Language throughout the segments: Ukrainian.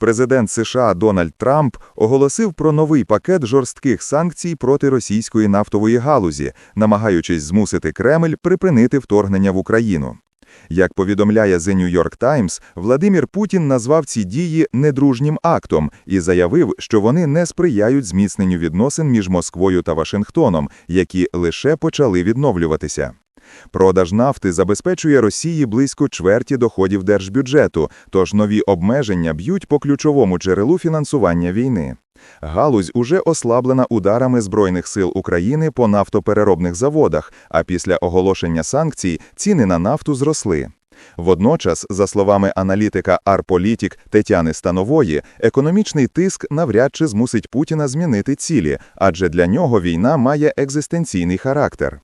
Президент США Дональд Трамп оголосив про новий пакет жорстких санкцій проти російської нафтової галузі, намагаючись змусити Кремль припинити вторгнення в Україну. Як повідомляє The New York Times, Владимир Путін назвав ці дії недружнім актом і заявив, що вони не сприяють зміцненню відносин між Москвою та Вашингтоном, які лише почали відновлюватися. Продаж нафти забезпечує Росії близько чверті доходів держбюджету, тож нові обмеження б'ють по ключовому джерелу фінансування війни. Галузь уже ослаблена ударами Збройних сил України по нафтопереробних заводах, а після оголошення санкцій ціни на нафту зросли. Водночас, за словами аналітика Арполітік Тетяни Станової, економічний тиск навряд чи змусить Путіна змінити цілі, адже для нього війна має екзистенційний характер.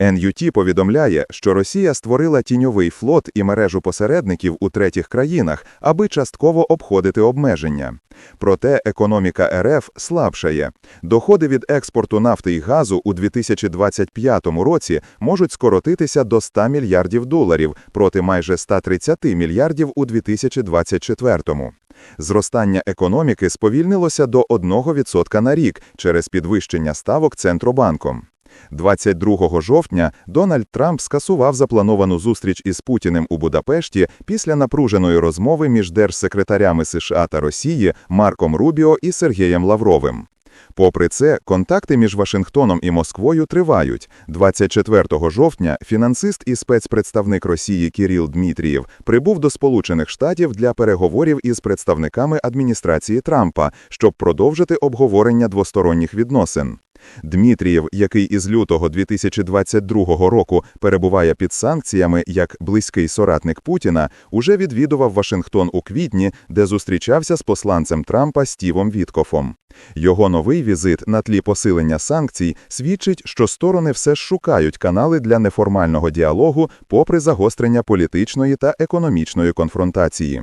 NUT повідомляє, що Росія створила тіньовий флот і мережу посередників у третіх країнах, аби частково обходити обмеження. Проте економіка РФ слабшає. Доходи від експорту нафти і газу у 2025 році можуть скоротитися до 100 мільярдів доларів проти майже 130 мільярдів у 2024. Зростання економіки сповільнилося до 1% на рік через підвищення ставок Центробанком. 22 жовтня Дональд Трамп скасував заплановану зустріч із Путіним у Будапешті після напруженої розмови між держсекретарями США та Росії Марком Рубіо і Сергієм Лавровим. Попри це, контакти між Вашингтоном і Москвою тривають. 24 жовтня фінансист і спецпредставник Росії Кіріл Дмитрієв прибув до Сполучених Штатів для переговорів із представниками адміністрації Трампа, щоб продовжити обговорення двосторонніх відносин. Дмитрієв, який із лютого 2022 року перебуває під санкціями як близький соратник Путіна, уже відвідував Вашингтон у квітні, де зустрічався з посланцем Трампа Стівом Віткофом. Його новий візит на тлі посилення санкцій свідчить, що сторони все ж шукають канали для неформального діалогу попри загострення політичної та економічної конфронтації.